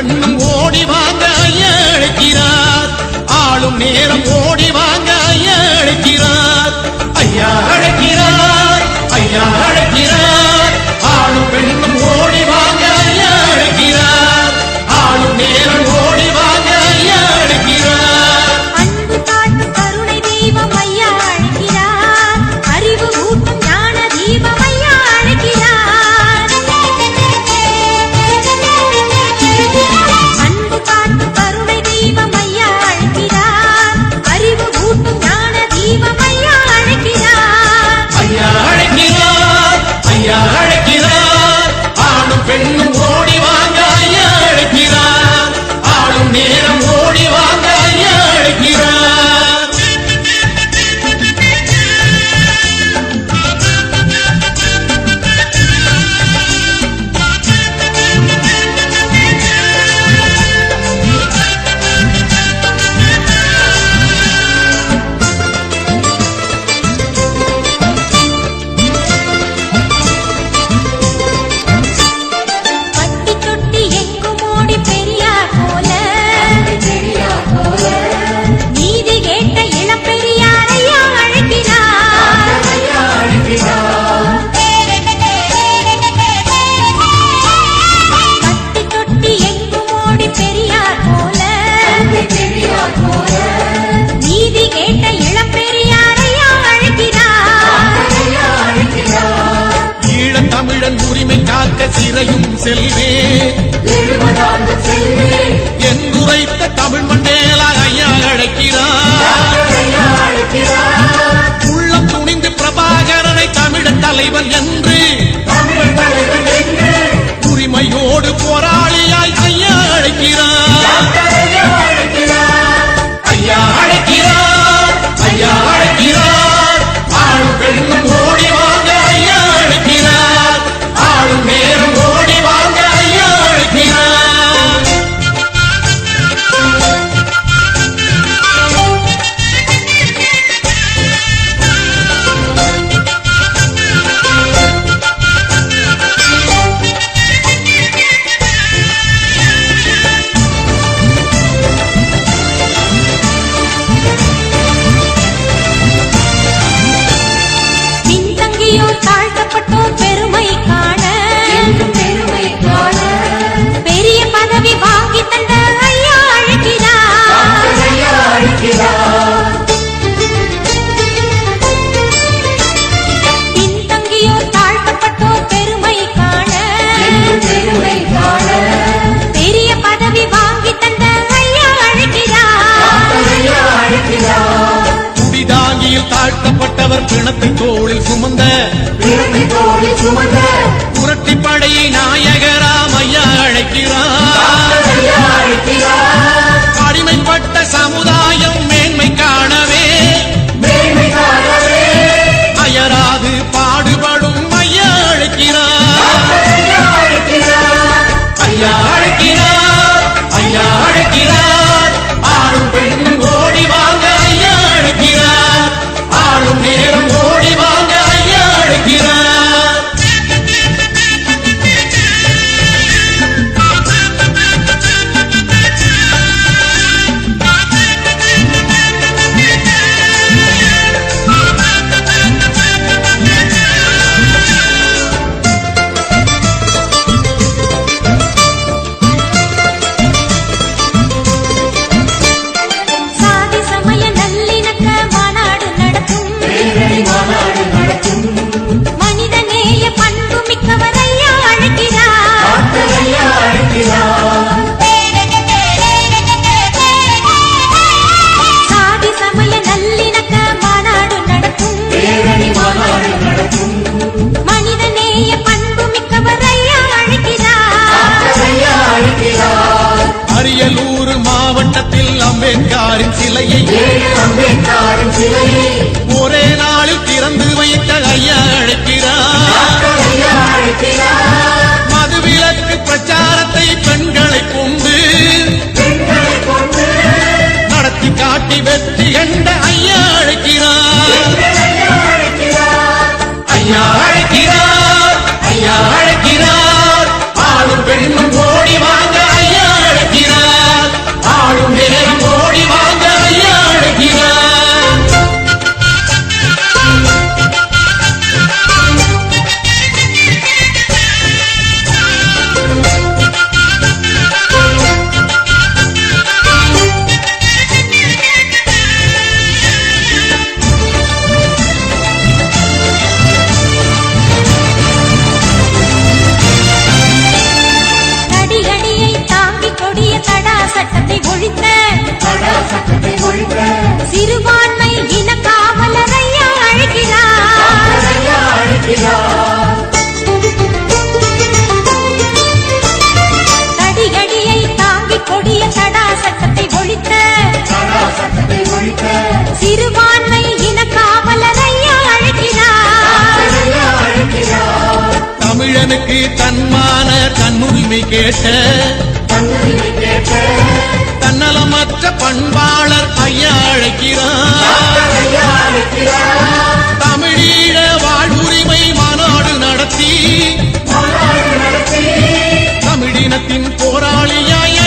பெண்ணும் ஓடிவார் அழைக்கிறார் ஆணும் பெண்ணும் ஓடி வாங்க ஐயா அழைக்கிறார். ஆளும் நேரம் சிறையும் செல்வே. என் உரைத்த தமிழ் மண்டேலா ஐயா அழைக்கிறார். உள்ளம் துணிந்து பிரபாகரனை தமிழன் தலைவன் என்று உரிமையோடு போராளியாய் ஐயா அழைக்கிறார். தாழ்த்தப்பட்டவர் பிணத்தை தோளில் சுமந்த பிணத்தை தோளில் சுமந்த மாவட்டத்தில் அம்பேத்காரின் சிலையை அம்பேத்காரின் சிலையை கேட்ட தன்னலமற்ற பண்பாளர் ஐயா அழைக்கிறார். தமிழீழ வாழ்வுரிமை மாநாடு நடத்தி தமிழினத்தின் போராளியாய்